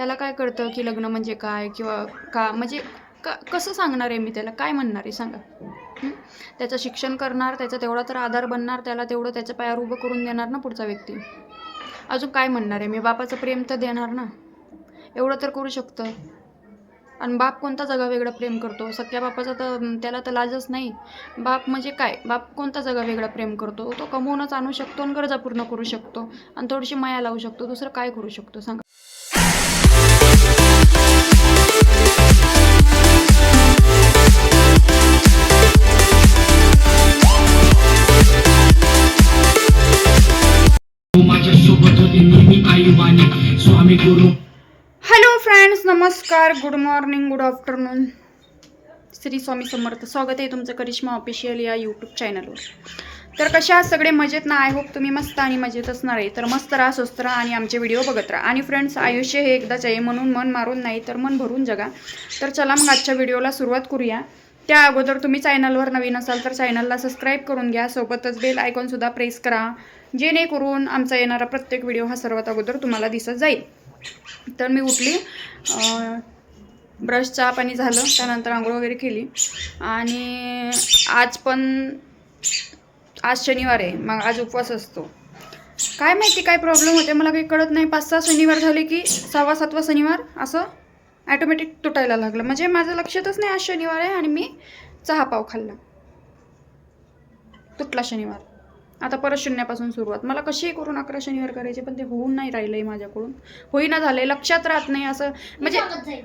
त्याला काय कळतं की लग्न म्हणजे काय किंवा का म्हणजे का कसं सांगणार आहे मी त्याला? काय म्हणणार आहे? सांगा. त्याचं शिक्षण करणार त्याचा तेवढा तर आधार बनणार त्याला तेवढं त्याच्या पायावर उभं करून देणार ना पुढचा व्यक्ती. अजून काय म्हणणार आहे? मी बापाचं प्रेम तर देणार ना? एवढं तर करू शकतं. आणि बाप कोणता जगा वेगळा प्रेम करतो? सख्या बापाचा तर त्याला तर लाजच नाही. बाप म्हणजे काय? बाप कोणता जगा वेगळा प्रेम करतो? तो कमवूनच आणू शकतो आणि गरजा पूर्ण करू शकतो. आणि थोडीशी माया लावू शकतो. दुसरं काय करू शकतो? सांगा. माझ्या सोबत होते नेहमी आईबाने स्वामी गुरु. हॅलो फ्रेंड्स नमस्कार. Good morning good afternoon Shri Swami Samarth. स्वागत आहे तुमचं करिश्मा ऑफिशियल या यूट्यूब चॅनलवर तर कशा सगळे मजेत ना? आय होप तुम्ही मस्त आणि मजेत असणार आहे. तर मस्त राहा स्वस्त राहा आणि आमचे व्हिडिओ बघत राहा. आणि फ्रेंड्स आयुष्य हे एकदाच आहे. म्हणून मन मारून नाही तर मन भरून जगा. तर चला मग आजच्या व्हिडिओला सुरुवात करूया. त्या अगोदर तुम्ही चॅनलवर नवीन असाल तर चॅनलला सबस्क्राईब करून घ्या. सोबतच बेल आयकॉनसुद्धा प्रेस करा. जेणेकरून आमचा येणारा प्रत्येक व्हिडिओ हा सर्वात अगोदर तुम्हाला दिसत जाईल. तर मी उठली. ब्रश चहा पाणी झालं. त्यानंतर आंघोळ वगैरे केली. आणि आज पण आज शनिवार आहे. मग आज उपवास असतो. काय माहिती काय प्रॉब्लेम होते? मला काही कळत नाही. पाच सहा शनिवार झाले की सहावा सातवा शनिवार? असं? ॲटोमॅटिक तुटायला लागलं. म्हणजे माझं लक्षातच नाही आज शनिवार आहे आणि मी चहा पाव खाल्ला. तुटला शनिवार. आता परत शून्यापासून सुरुवात. मला कशीही करून अकरा शनिवार करायचे पण ते होऊन नाही राहिलं आहे माझ्याकडून. होईना झालंय लक्षात राहत नाही असं. म्हणजे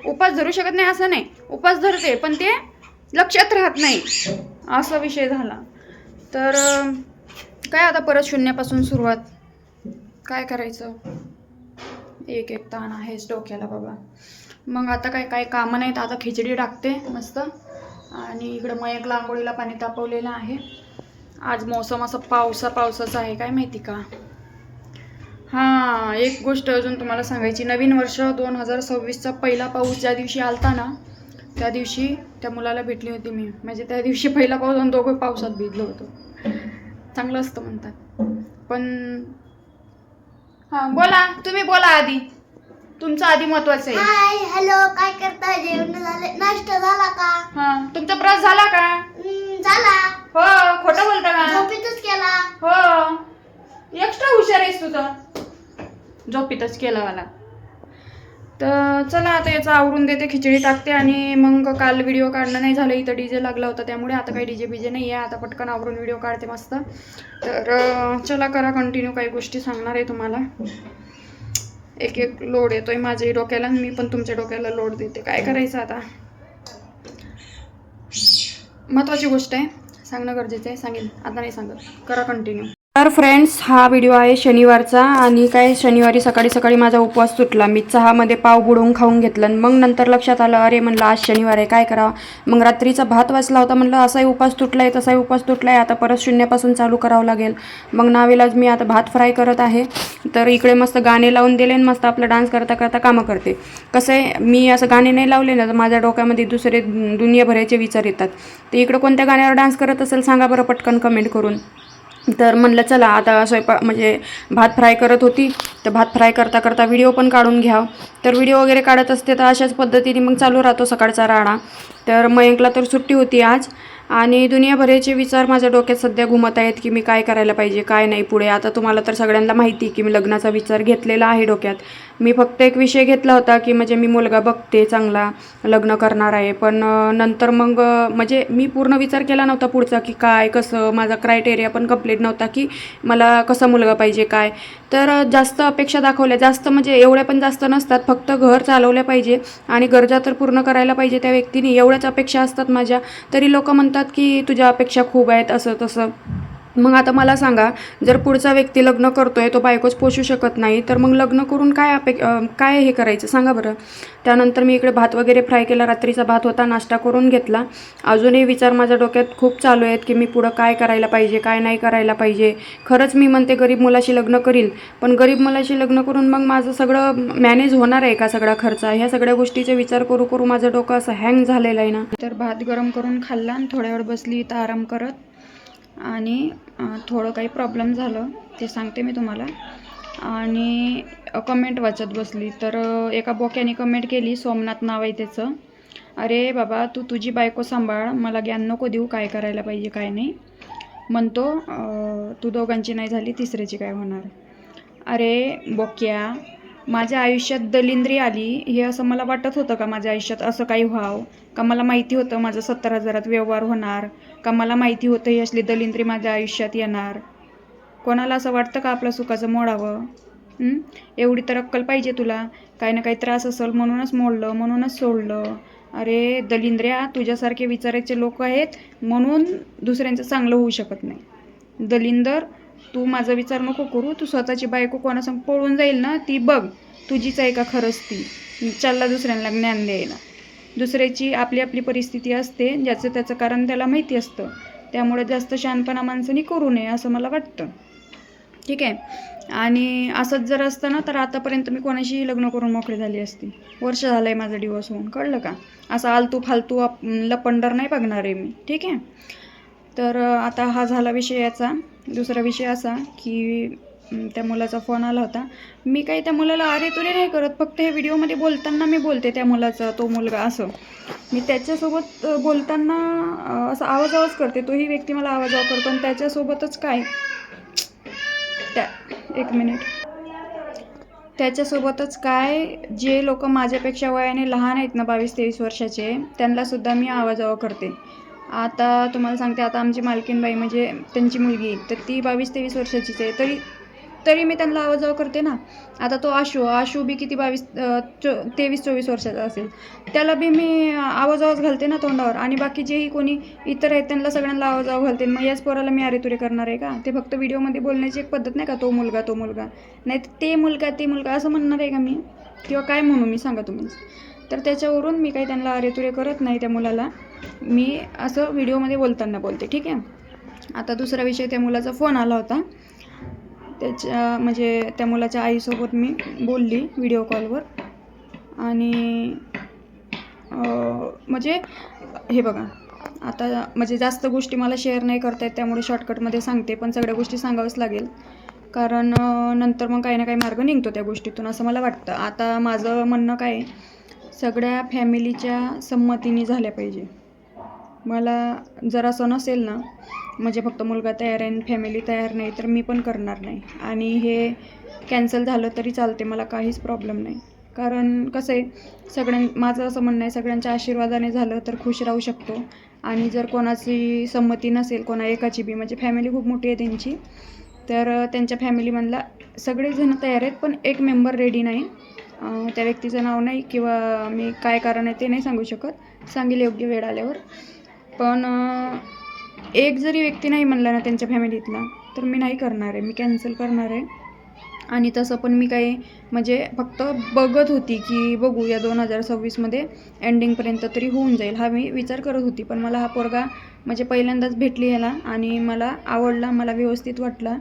उपास धरू शकत नाही असं नाही. उपास धरते पण ते लक्षात राहत नाही. असा विषय झाला. तर काय आता परत शून्यापासून सुरुवात? काय करायचं? एक एक ताण आहेच डोक्याला बाबा. मग आता काय काय कामं नाहीत. आता खिचडी टाकते मस्त. आणि इकडं मयक आंघोळीला पाणी तापवलेलं आहे. आज मौसम असं पावसा पावसाचा आहे काय माहिती का? हां एक गोष्ट अजून तुम्हाला सांगायची. नवीन वर्ष दोन हजार सव्वीसचा पहिला पाऊस ज्या दिवशी आलता ना त्या दिवशी त्या मुलाला भेटली होती मी. म्हणजे त्या दिवशी पहिला पाऊस आणि दोघं पावसात भिजलो होतो. चांगलं असतं म्हणतात. पण हां बोला. तुम्ही बोला आधी. तुमचं आधी महत्वाचं आहे. हाय हॅलो काय करता जेवण झाले? नाश्ता झाला का? हां तुमचा ब्रश झाला का? हम्म, झाला. हो खोटं बोलता का? झोपेतच केला. हो. एक्स्ट्रा हुशार आहेस तुझं झोपीतच केला मला. तर चला आता याचं आवरून देते खिचडी टाकते आणि मग काल व्हिडिओ काढणं नाही झालं. इथं डीजे लागला होता त्यामुळे आता काही डीजे बीजे नाही आहे आता पटकन आवरून व्हिडिओ काढते मस्त. तर अं, चला करा कंटिन्यू काही गोष्टी सांगणार आहे तुम्हाला. एक एक लोड येतोय माझ्याही डोक्याला आणि मी पण तुमच्या डोक्याला लोड देते. काय करायचं आता? महत्त्वाची गोष्ट आहे. सांगणं गरजेचं आहे. सांगेन. आता नाही सांगत. करा कंटिन्यू तर फ्रेंड्स हा व्हिडिओ आहे शनिवारचा आणि काय शनिवारी सकाळी सकाळी माझा उपवास सुटला. मी चहामध्ये पाव बुडवून खाऊन घेतलं आणि मग नंतर लक्षात आलं अरे म्हणलं आज शनिवार आहे काय करावं? मग रात्रीचा भात वाचला होता म्हणलं असाही उपास तुटलाय तसाही उपास तुटलाय आता परत शून्यापासून चालू करावं लागेल. मग नावेलाच मी आता भात फ्राय करत आहे. तर इकडे मस्त गाणे लावून दिले आणि मस्त आपलं डान्स करता करता कामं करते. कसं आहे मी असं गाणे नाही लावले ना तर माझ्या डोक्यामध्ये दुसरे दुनियाभराचे विचार येतात. तर इकडं कोणत्या गाण्यावर डान्स करत असेल सांगा बरं पटकन कमेंट करून. तर म्हणलं चला आता स्वयंपाक म्हणजे भात फ्राय करत होती. तर भात फ्राय करता करता व्हिडिओ पण काढून घ्यावं तर व्हिडिओ वगैरे काढत असते तर अशाच पद्धतीने मग चालू राहतो सकाळचा राडा. तर मयंकला तर सुट्टी होती आज. आणि दुनियाभराचे विचार माझ्या डोक्यात सध्या घुमत आहेत की मी काय करायला पाहिजे काय नाही पुढे. आता तुम्हाला तर सगळ्यांना माहिती की मी लग्नाचा विचार घेतलेला आहे डोक्यात. मी फक्त एक विषय घेतला होता की म्हणजे मी मुलगा बघते चांगला लग्न करणार आहे. पण नंतर मग म्हणजे मी पूर्ण विचार केला नव्हता पुढचा की काय कसं माझा क्रायटेरिया पण कंप्लीट नव्हता की मला कसा मुलगा पाहिजे काय. तर जास्त अपेक्षा दाखवल्या. जास्त म्हणजे एवढ्या पण जास्त नसतात फक्त घर चालवल्या पाहिजे आणि गरजा तर पूर्ण करायला पाहिजे त्या व्यक्तीने. एवढ्याच अपेक्षा असतात माझ्या. तरी लोक म्हणतात की तुझ्या अपेक्षा खूप आहेत असं तसं. मग आता मला सांगा जर पुढचा व्यक्ती लग्न करतोय तो बायकोच पोषू शकत नाही तर मग लग्न करून काय अपे काय हे करायचं? सांगा बरं. त्यानंतर मी इकडे भात वगैरे फ्राय केला रात्रीचा भात होता नाश्ता करून घेतला. अजूनही विचार माझ्या डोक्यात खूप चालू आहेत की मी पुढं काय करायला पाहिजे काय नाही करायला पाहिजे. खरंच मी म्हणते गरीब मुलाशी लग्न करील पण गरीब मुलाशी लग्न करून मग माझं सगळं मॅनेज होणार आहे का सगळा खर्च? ह्या सगळ्या गोष्टीचे विचार करू करू माझं डोकं असं हँग झालेलं आहे ना. तर भात गरम करून खाल्ला आणि थोड्या वेळ बसली इथं आराम करत आणि थोडं काही प्रॉब्लेम झालं ते सांगते मी तुम्हाला. आणि कमेंट वाचत बसली. तर एका बोक्याने कमेंट केली सोमनाथ नाव आहे त्याचं. अरे बाबा तू तुझी बायको सांभाळ मला ज्ञान नको देऊ काय करायला पाहिजे काय नाही. म्हणतो तू दोघांची नाही झाली तिसऱ्याची काय होणार? अरे बोक्या माझ्या आयुष्यात दलिंद्री आली हे असं मला वाटत होतं का माझ्या आयुष्यात असं काही व्हावं? का मला माहिती होतं माझं सत्तर हजारात व्यवहार होणार? का मला माहिती होतं ही असली दलिंद्री माझ्या आयुष्यात येणार? कोणाला असं वाटतं का आपलं सुखाचं मोडावं? एवढी तर अक्कल पाहिजे तुला. काही ना काही त्रास असेल म्हणूनच मोडलं म्हणूनच सोडलं. अरे दलिंद्र्या तुझ्यासारखे विचारायचे लोक आहेत म्हणून दुसऱ्यांचं चांगलं होऊ शकत नाही. दलिंदर तू माझा विचार नको करू तू स्वतःची बायको कोणासंग पळून जाईल ना ती बघ तुझीच आहे का खरंच ती? चालला दुसऱ्यांना ज्ञान द्यायला. दुसऱ्याची आपली आपली परिस्थिती असते ज्याचं त्याचं कारण त्याला माहिती असतं. त्यामुळे जास्त शहाणपणा माणसाने करू नये असं मला वाटतं. ठीक आहे? आणि असंच जर असतं ना तर आतापर्यंत मी कोणाशीही लग्न करून मोकळी झाली असती. वर्ष झालं आहे माझा डिवोर्स होऊन कळलं का? असं आलतू फालतू आप लपंडर नाही बघणार आहे मी. ठीक आहे? तर आता हा झाला विषयाचा दुसरा विषय असा की त्या मुलाचा फोन आला होता. मी काही त्या मुलाला अरे तुरे नाही करत फक्त हे व्हिडिओमध्ये बोलताना मी बोलते त्या मुलाचा तो मुलगा असं. मी त्याच्यासोबत बोलताना असं आवाज आवाज करते. तोही व्यक्ती मला आवाज आवाज करतो आणि त्याच्यासोबतच काय? त्या एक मिनिट त्याच्यासोबतच काय? जे लोक माझ्यापेक्षा वयाने लहान आहेत ना बावीस तेवीस वर्षाचे त्यांनासुद्धा मी आवाजावा करते. आता तुम्हाला सांगते आता आमची मालकीनबाई म्हणजे त्यांची मुलगी तर ती बावीस तेवीस वर्षाचीच आहे. तरी तरी मी त्यांना आवाजाव करते ना. आता तो आशू आशू बी किती बावीस चो तेवीस चोवीस वर्षाचा असेल. त्याला बी मी आवाज आवाज घालते ना तोंडावर. आणि बाकी जेही कोणी इतर आहेत त्यांना सगळ्यांना आवाज घालते. मग याच पोराला मी अरे तुरे करणार आहे का? ते फक्त व्हिडिओमध्ये बोलण्याची एक पद्धत नाही का? तो मुलगा तो मुलगा. नाही तर ते मुलगा ते मुलगा असं म्हणणार आहे का मी? किंवा काय म्हणू मी सांगा तुम्ही. तर त्याच्यावरून मी काही त्यांना अरे तुरे करत नाही त्या मुलाला. मी असं व्हिडिओमध्ये बोलताना बोलते ठीक आहे? आता दुसरा विषय त्या मुलाचा फोन आला होता. त्याच्या म्हणजे त्या मुलाच्या आईसोबत मी बोलली व्हिडिओ कॉलवर आणि म्हणजे हे बघा आता म्हणजे जास्त गोष्टी मला शेअर नाही करता येत त्यामुळे शॉर्टकटमध्ये सांगते पण सगळ्या गोष्टी सांगावंच लागेल. कारण नंतर मग काही ना काही मार्ग निघतो त्या गोष्टीतून असं मला वाटतं. आता माझं म्हणणं काय सगळ्या फॅमिलीच्या संमतीने झाल्या पाहिजे. मला जर असं नसेल ना म्हणजे फक्त मुलगा तयार आहे आणि फॅमिली तयार नाही तर मी पण करणार नाही. आणि हे कॅन्सल झालं तरी चालते मला काहीच प्रॉब्लेम नाही. कारण कसं आहे सगळ्यां माझं असं म्हणणं आहे सगळ्यांच्या आशीर्वादाने झालं तर खुश राहू शकतो. आणि जर कोणाची संमती नसेल कोणा एकाची बी म्हणजे फॅमिली खूप मोठी आहे त्यांची तर त्यांच्या फॅमिलीमधला सगळेजण तयार आहेत पण एक मेंबर रेडी नाही. त्या व्यक्तीचं नाव नाही किंवा मी काय कारण आहे ते नाही सांगू शकत. सांगेल योग्य वेळ आल्यावर. पण एक जरी व्यक्ती नाही म्हणला ना त्यांच्या फॅमिलीतला तर मी नाही करणार आहे. मी कॅन्सल करणार आहे. आणि तसं पण मी काही म्हणजे फक्त बघत होती की बघू या दोन हजार सव्वीसमध्ये एंडिंगपर्यंत तरी होऊन जाईल. हा मी विचार करत होती पण मला हा पोरगा म्हणजे पहिल्यांदाच भेटली ह्याला आणि मला आवडला मला व्यवस्थित वाटला.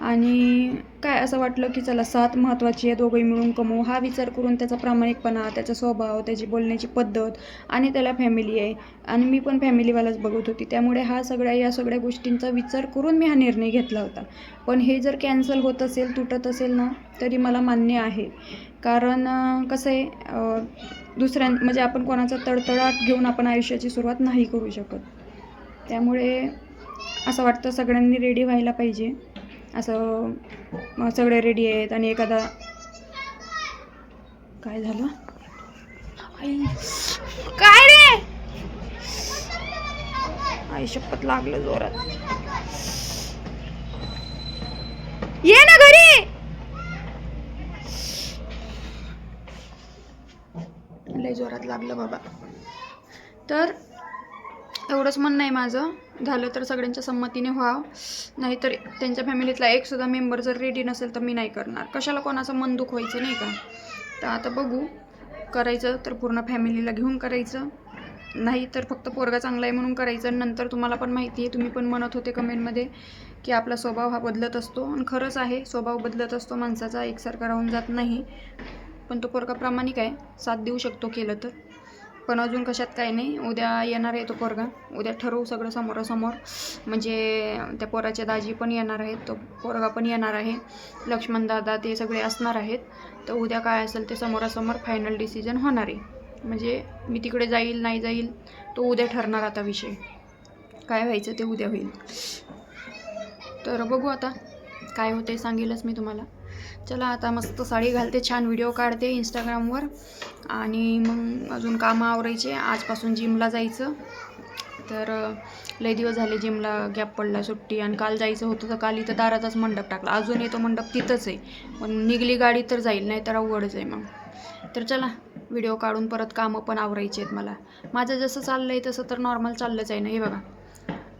आणि काय असं वाटलं की चला साथ महत्त्वाची आहे दोघंही मिळून कमवू? हा विचार करून त्याचा प्रामाणिकपणा त्याचा स्वभाव त्याची बोलण्याची पद्धत आणि त्याला फॅमिली आहे. आणि मी पण फॅमिलीवालाच बघत होती. त्यामुळे हा सगळ्या या सगळ्या गोष्टींचा विचार करून मी हा निर्णय घेतला होता. पण हे जर कॅन्सल होत असेल तुटत असेल ना तरी मला मान्य आहे. कारण कसं आहे दुसऱ्यां म्हणजे आपण कोणाचा तडतडाट घेऊन आपण आयुष्याची सुरुवात नाही करू शकत. त्यामुळे असं वाटतं सगळ्यांनी रेडी व्हायला पाहिजे. असं सगळे रेडी आहेत आणि एखादा काय झालं? काय रे? आई शपथ लागलं जोरात. ये ना घरी! लय जोरात लागलं बाबा. तर एवढंच म्हणणं आहे माझं. झालं तर सगळ्यांच्या संमतीने व्हावं. नाहीतर त्यांच्या फॅमिलीतला एकसुद्धा मेंबर जर रेडी नसेल तर मी नाही करणार. कशाला कोणाचं मन दुख व्हायचं नाही का? तर आता बघू. करायचं तर पूर्ण फॅमिलीला घेऊन करायचं. नाही तर फक्त पोरगा चांगला आहे म्हणून करायचं. नंतर तुम्हाला पण माहिती आहे तुम्ही पण म्हणत होते कमेंटमध्ये की आपला स्वभाव हा बदलत असतो. आणि खरंच आहे स्वभाव बदलत असतो माणसाचा. एकसारखा राहून जात नाही. पण तो पोरगा प्रामाणिक आहे. साथ देऊ शकतो केलं तर. पण अजून कशात काही नाही. उद्या येणार आहे तो पोरगा. उद्या ठरवू सगळं समोरासमोर. म्हणजे त्या पोराच्या दाजी पण येणार आहेत. तो पोरगा पण येणार आहे. लक्ष्मण दादा ते सगळे असणार आहेत. तर उद्या काय असेल ते समोरासमोर फायनल डिसिजन होणार आहे. म्हणजे मी तिकडे जाईल नाही जाईल तो उद्या ठरणार आता विषय. काय व्हायचं ते उद्या होईल. तर बघू आता. काय होते सांगेलच मी तुम्हाला. चला आता मस्त साडी घालते छान व्हिडिओ काढते इंस्टाग्रामवर आणि मग अजून कामं आवरायचे. आजपासून जिमला जायचं. तर लय दिवस झाले जिमला गॅप पडला सुट्टी. आणि काल जायचं होतं तर काल इथं दारातच मंडप टाकला. अजूनही तो मंडप तिथंच आहे. पण निघली गाडी तर जाईल नाही तर अवघडच आहे मग. तर चला व्हिडिओ काढून परत कामं पण आवरायची आहेत मला. माझं जसं चाललं आहे तसं तर नॉर्मल चाललंच आहे ना हे बघा.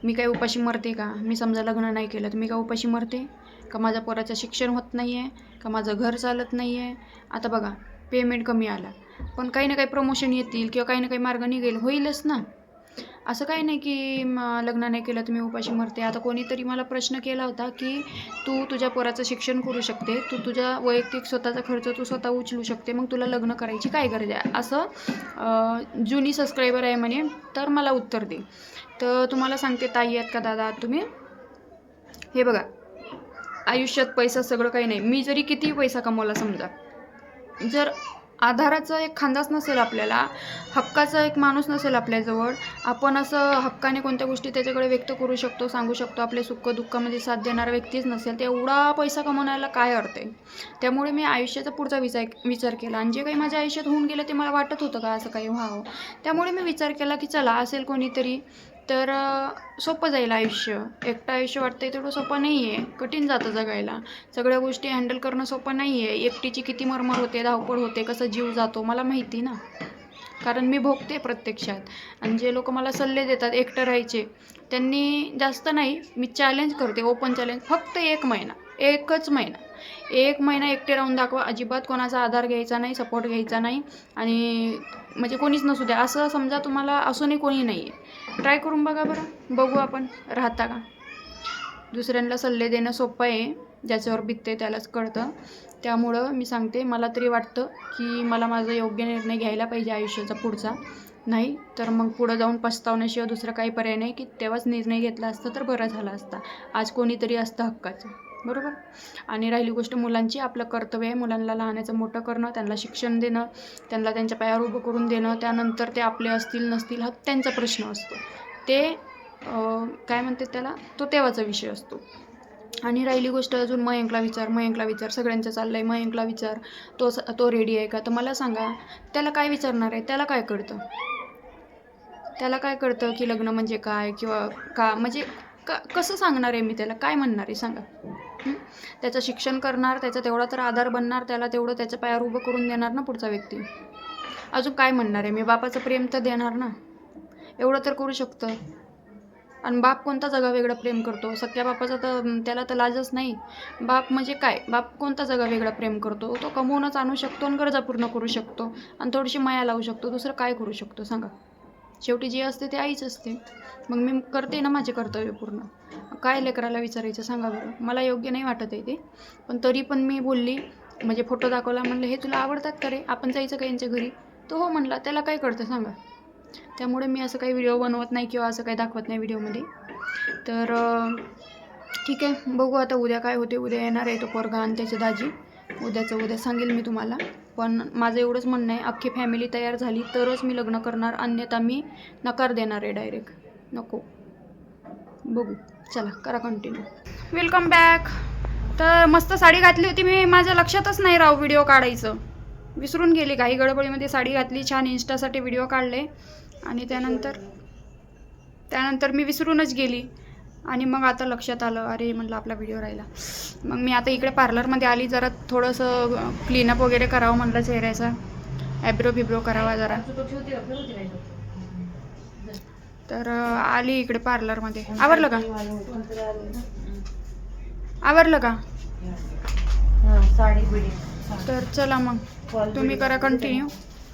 मी काय उपाशी मरते का? मी समजा लग्न नाही केलं तर मी काय उपाशी मरते? का माझ्या पोराचं शिक्षण होत नाही आहे का माझं घर चालत नाही आहे आता बघा पेमेंट कमी आला. पण काही ना काही प्रमोशन येतील किंवा काही ना काही मार्ग निघेल होईलच ना. असं काही नाही की लग्न नाही केलं तर मी उपाशी मरते. आता कोणीतरी मला प्रश्न केला होता की तू तुझ्या पोराचं शिक्षण करू शकते तू तुझ्या वैयक्तिक स्वतःचा खर्च तू स्वतः उचलू शकते मग तुला लग्न करायची काय गरज आहे? असं जुनी सबस्क्रायबर आहे म्हणे तर मला उत्तर दे. तर तुम्हाला सांगते ताई आहेत का दादा तुम्ही? हे बघा आयुष्यात पैसा सगळं काही नाही. मी जरी किती पैसा कमवला समजा जर आधाराचा एक खांदाच नसेल आपल्याला हक्काचा एक माणूस नसेल आपल्याजवळ आपण असं हक्काने कोणत्या गोष्टी त्याच्याकडे व्यक्त करू शकतो सांगू शकतो आपले सुख दुःखामध्ये म्हणजे साथ देणारा व्यक्तीच नसेल तर एवढा पैसा कमवण्याला काय अर्थ आहे? त्यामुळे मी आयुष्याचा पुढचा विचार विचार केला आणि जे काही माझ्या आयुष्यात होऊन गेलं ते मला वाटत होतं का असं काही व्हावं? त्यामुळे मी विचार केला की चला असेल कोणीतरी तर सोपं जाईल आयुष्य. एकटं आयुष्य वाटतं आहे तेवढं सोपं नाही आहे कठीण जातं जगायला. सगळ्या गोष्टी हँडल करणं सोपं नाही आहे एकटीची किती मरमर होते धावपळ होते कसं जीव जातो मला माहिती ना. कारण मी भोगते प्रत्यक्षात. आणि जे लोक मला सल्ले देतात एकटं राहायचे त्यांनी जास्त नाही मी चॅलेंज करते ओपन चॅलेंज फक्त एक महिना. एकच महिना. एक महिना एकटे राहून दाखवा. अजिबात कोणाचा आधार घ्यायचा नाही सपोर्ट घ्यायचा नाही. आणि म्हणजे कोणीच नसू द्या. असं समजा तुम्हाला असूनही कोणी नाही आहे ट्राय करून बघा बरं. बघू आपण. राहता का? दुसऱ्यांना सल्ले देणं सोपं आहे. ज्याच्यावर बितते त्यालाच कळतं. त्यामुळं मी सांगते मला तरी वाटतं की मला माझा योग्य निर्णय घ्यायला पाहिजे आयुष्याचा पुढचा. नाही तर मग पुढं जाऊन पस्तावण्याशिवाय दुसरा काही पर्याय नाही की तेव्हाच निर्णय घेतला असता तर बरं झाला असता. आज कोणीतरी असतं हक्काचं. बरोबर? आणि राहिली गोष्ट मुलांची आपलं कर्तव्य आहे मुलांना लहानाचं मोठं करणं त्यांना शिक्षण देणं त्यांना त्यांच्या पायावर उभं करून देणं त्यानंतर ते आपले असतील नसतील हा त्यांचा प्रश्न असतो. ते काय म्हणतात त्याला? तो तेव्हाचा विषय असतो. आणि राहिली गोष्ट अजून मयंकला विचार मयंकला विचार सगळ्यांचं चाललं आहे मयंकला विचार. तो तो रेडी आहे का? तर मला सांगा त्याला काय विचारणार आहे? त्याला काय कळतं? त्याला काय कळतं की लग्न म्हणजे काय? किंवा का म्हणजे का कसं सांगणार आहे मी त्याला? काय म्हणणार आहे? सांगा. त्याचं शिक्षण करणार त्याचा तेवढा तर आधार बनणार त्याला तेवढं त्याच्या पायावर उभं करून देणार ना पुढचा व्यक्ती. अजून काय म्हणणार आहे? मी बापाचं प्रेम तर देणार ना? एवढं तर करू शकतं. आणि बाप कोणता जगा वेगळं प्रेम करतो? सख्या बापाचा तर त्याला तर लाजच नाही. बाप म्हणजे काय? बाप कोणता जगा वेगळा प्रेम करतो? तो कमवूनच आणू शकतो आणि गरजा पूर्ण करू शकतो. आणि थोडीशी माया लावू शकतो. दुसरं काय करू शकतो? सांगा. शेवटी जी असते ते आईच असते. मग मी करते ना माझे कर्तव्य पूर्ण. काय लेकराला विचारायचं सांगा बरं. मला योग्य नाही वाटत आहे ते. पण तरी पण मी बोलली म्हणजे फोटो दाखवला म्हणलं हे तुला आवडतात का रे? आपण जायचं का यांच्या घरी? तो हो म्हणला त्याला काय कळतं सांगा. त्यामुळे मी असं काही व्हिडिओ बनवत नाही किंवा असं काही दाखवत नाही व्हिडिओमध्ये तर ठीक आहे. बघू आता उद्या काय होते. उद्या येणार आहे तो पोरगा आणि त्याचे दाजी. उद्याचं उद्या सांगेल मी तुम्हाला. पण माझं एवढंच म्हणणं आहे अख्खी फॅमिली तयार झाली तरच मी लग्न करणार अन्यथा मी नकार देणार आहे डायरेक्ट नको. बघू. चला करा कंटिन्यू वेलकम बॅक तर मस्त साडी घातली होती मी. माझ्या लक्षातच नाही राव व्हिडिओ काढायचं. विसरून गेली काही गडबडीमध्ये साडी घातली छान इन्स्टासाठी व्हिडिओ काढले. आणि त्यानंतर त्यानंतर मी विसरूनच गेली. आणि मग आता लक्षात आलं अरे म्हटलं आपला व्हिडिओ राहिला. मग मी आता इकडे पार्लरमध्ये आली जरा थोडंसं क्लीनअप वगैरे करावं म्हणलं चेहऱ्याचा. ॲब्रो बिब्रो करावा जरा. तर आली इकडे पार्लरमध्ये आवरलं का? आवरलं का? तर चला मग. तुम्ही करा कंटिन्यू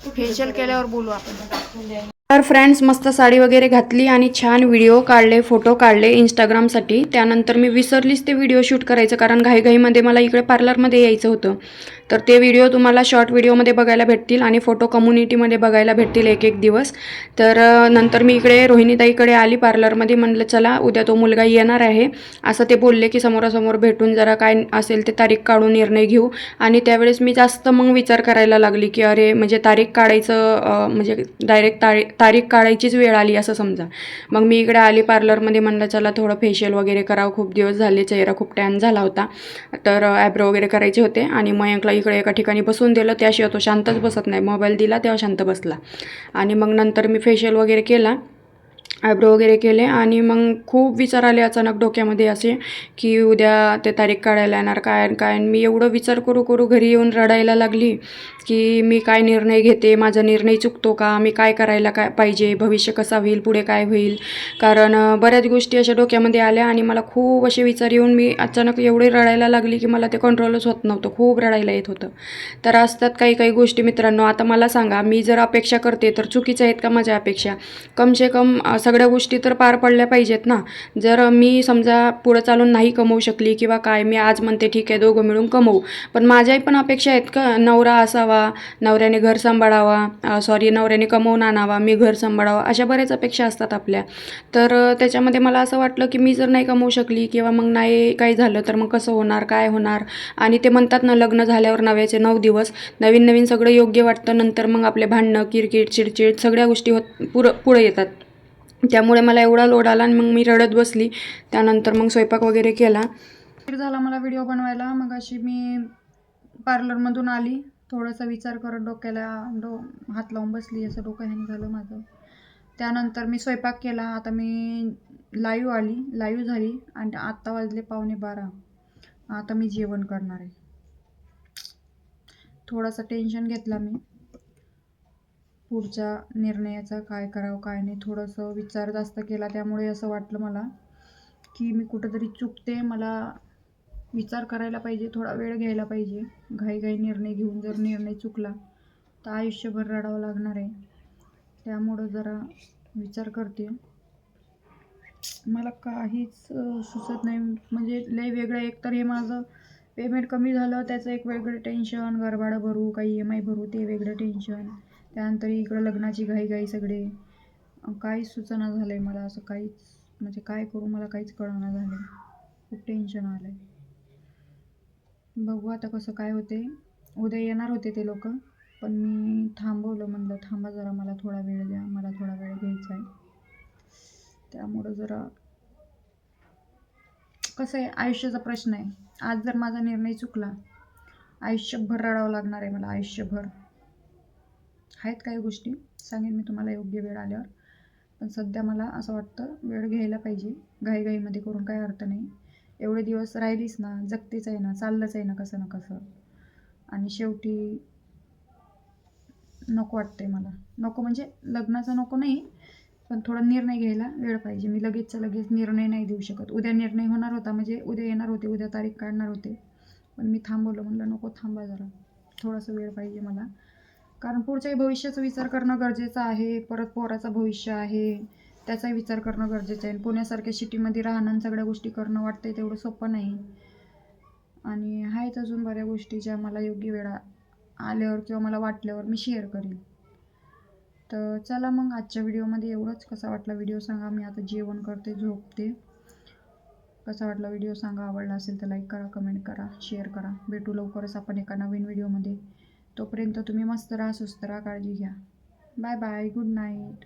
फेशियल केल्यावर बोलू आपण. तर फ्रेंड्स मस्त साडी वगैरे घातली आणि छान व्हिडिओ काढले फोटो काढले इंस्टाग्रामसाठी त्यानंतर मी विसरलीच ते व्हिडिओ शूट करायचं कारण घाईघाईमध्ये मला इकडे पार्लरमध्ये यायचं होतं. तर ते व्हिडिओ तुम्हाला शॉर्ट व्हिडिओमध्ये बघायला भेटतील आणि फोटो कम्युनिटीमध्ये बघायला भेटतील एक एक दिवस. तर नंतर मी इकडे रोहिणीताईकडे आली पार्लरमध्ये म्हणलं चला उद्या तो मुलगा येणार आहे. असं ते बोलले की समोरासमोर भेटून जरा काय असेल ते तारीख काढून निर्णय घेऊ. आणि त्यावेळेस मी जास्त मग विचार करायला लागली की अरे म्हणजे तारीख काढायचं म्हणजे डायरेक्ट तारी तारीख काढायचीच वेळ आली असं समजा. मग मी इकडे आली पार्लरमध्ये म्हणलं चला थोडं फेशियल वगैरे करावं. खूप दिवस झाले चेहरा खूप टॅन झाला होता. तर ॲब्रो वगैरे करायचे होते. आणि मयंकला इकडे एका ठिकाणी बसून दिलं त्याशिवाय तो शांतच बसत नाही. मोबाईल दिला तेव्हा शांत बसला. आणि मग नंतर मी फेशियल वगैरे केला. आयब्रो वगैरे केले आणि मग खूप विचार आले अचानक डोक्यामध्ये असे की उद्या ते तारीख काढायला येणार काय आणि काय. मी एवढं विचार करू करू घरी येऊन रडायला लागली की मी काय निर्णय घेते माझा निर्णय चुकतो का मी काय करायला काय पाहिजे भविष्य कसा होईल पुढे काय होईल. कारण बऱ्याच गोष्टी अशा डोक्यामध्ये आल्या आणि मला खूप असे विचार येऊन मी अचानक एवढी रडायला लागली की मला ते कंट्रोलच होत नव्हतं खूप रडायला येत होतं. तर असतात काही काही गोष्टी मित्रांनो आता मला सांगा मी जर अपेक्षा करते तर चुकीच्या आहेत का माझ्या अपेक्षा? कमसे कम असं सगळ्या गोष्टी तर पार पडल्या पाहिजेत ना. जर मी समजा पुढं चालून नाही कमवू शकली किंवा काय मी आज म्हणते ठीक आहे दोघं मिळून कमवू. पण माझ्याही पण अपेक्षा आहेत का नवरा असावा नवऱ्याने घर सांभाळावा सॉरी नवऱ्याने कमवून आणावा मी घर सांभाळावा अशा बऱ्याच अपेक्षा असतात आपल्या. तर त्याच्यामध्ये मला असं वाटलं की मी जर नाही कमवू शकली किंवा मग नाही काही झालं तर मग कसं होणार काय होणार? आणि ते म्हणतात ना लग्न झाल्यावर नव्याचे नऊ दिवस नवीन नवीन सगळं योग्य वाटतं नंतर मग आपले भांडणं किरकिर चिडचिड सगळ्या गोष्टी होत पुरं पुढं येतात. त्यामुळे मला एवढा लोड आला आणि मग मी रडत बसली. त्यानंतर मग स्वयंपाक वगैरे केला. झाला मला व्हिडिओ बनवायला. मग अशी मी पार्लरमधून आली. थोडासा विचार करत डोक्याला डो हात लावून बसली. असं डोकं हँग झालं माझं. त्यानंतर मी स्वयंपाक केला. आता मी लाईव्ह आली. लाईव्ह झाली आणि आत्ता वाजले पावणे बारा. आता मी जेवण करणार आहे. थोडासा टेन्शन घेतला मी. पुढच्या निर्णयाचा काय करावं काय नाही थोडंसं विचार जास्त केला. त्यामुळे असं वाटलं मला की मी कुठंतरी चुकते. मला विचार करायला पाहिजे थोडा वेळ घ्यायला पाहिजे. घाईघाई निर्णय घेऊन जर निर्णय चुकला तर आयुष्यभर रडावं लागणार आहे. त्यामुळं जरा विचार करते. मला काहीच सुचत नाही. म्हणजे लय वेगळं एक तर हे माझं पेमेंट कमी झालं त्याचं एक वेगळं टेन्शन गरबाडं भरू काही ई एम आय भरू ते वेगळं टेन्शन त्यानंतर इकडं लग्नाची घाई सगळे. काहीच सुचना झालं आहे मला असं काहीच म्हणजे काय करू मला काहीच कळना झालं आहे खूप टेन्शन आलं आहे बघू आता कसं काय होते उद्या येणार होते ते लोक पण मी थांबवलं म्हणलं थांबा जरा मला थोडा वेळ द्या मला थोडा वेळ घ्यायचा आहे. त्यामुळं जरा कसं आहे आयुष्याचा प्रश्न आहे. आज जर माझा निर्णय चुकला आयुष्यभर रडावं लागणार आहे मला आयुष्यभर. आहेत काही गोष्टी. सांगेन मी तुम्हाला योग्य वेळ आल्यावर. पण सध्या मला असं वाटतं वेळ घ्यायला पाहिजे. घाईघाईमध्ये करून काही अर्थ नाही. एवढे दिवस राहिलीस ना जगतेच आहे ना चाललंच आहे ना कसं ना कसं. आणि शेवटी नको वाटतंय मला. नको म्हणजे लग्नाचं नको नाही पण थोडा निर्णय घ्यायला वेळ पाहिजे. मी लगेचचा लगेच निर्णय नाही देऊ शकत. उद्या निर्णय होणार होता म्हणजे उद्या येणार होते उद्या तारीख काढणार होते. पण मी थांबवलं म्हणलं नको थांबा जरा. थोडासा वेळ पाहिजे मला. कारण पुढच्याही भविष्याचा विचार करणं गरजेचं आहे परत पोराचं भविष्य आहे त्याचाही विचार करणं गरजेचं आहे. पुण्यासारख्या सिटीमध्ये राहणं आणि सगळ्या गोष्टी करणं वाटतंय तेवढं सोपं नाही. आणि आहेत अजून बऱ्या गोष्टी ज्या मला योग्य वेळा आल्यावर किंवा मला वाटल्यावर मी शेअर करेन. तर चला मग आजच्या व्हिडिओमध्ये एवढंच. कसा वाटला व्हिडिओ सांगा. मी आता जेवण करते झोपते. कसा वाटला व्हिडिओ सांगा. आवडला असेल तर लाईक करा कमेंट करा शेअर करा. भेटू लवकरच आपण एका नवीन व्हिडिओमध्ये. तोपर्यंत तुम्ही मस्त राहा सुस्त राहा काळजी घ्या. Bye bye good night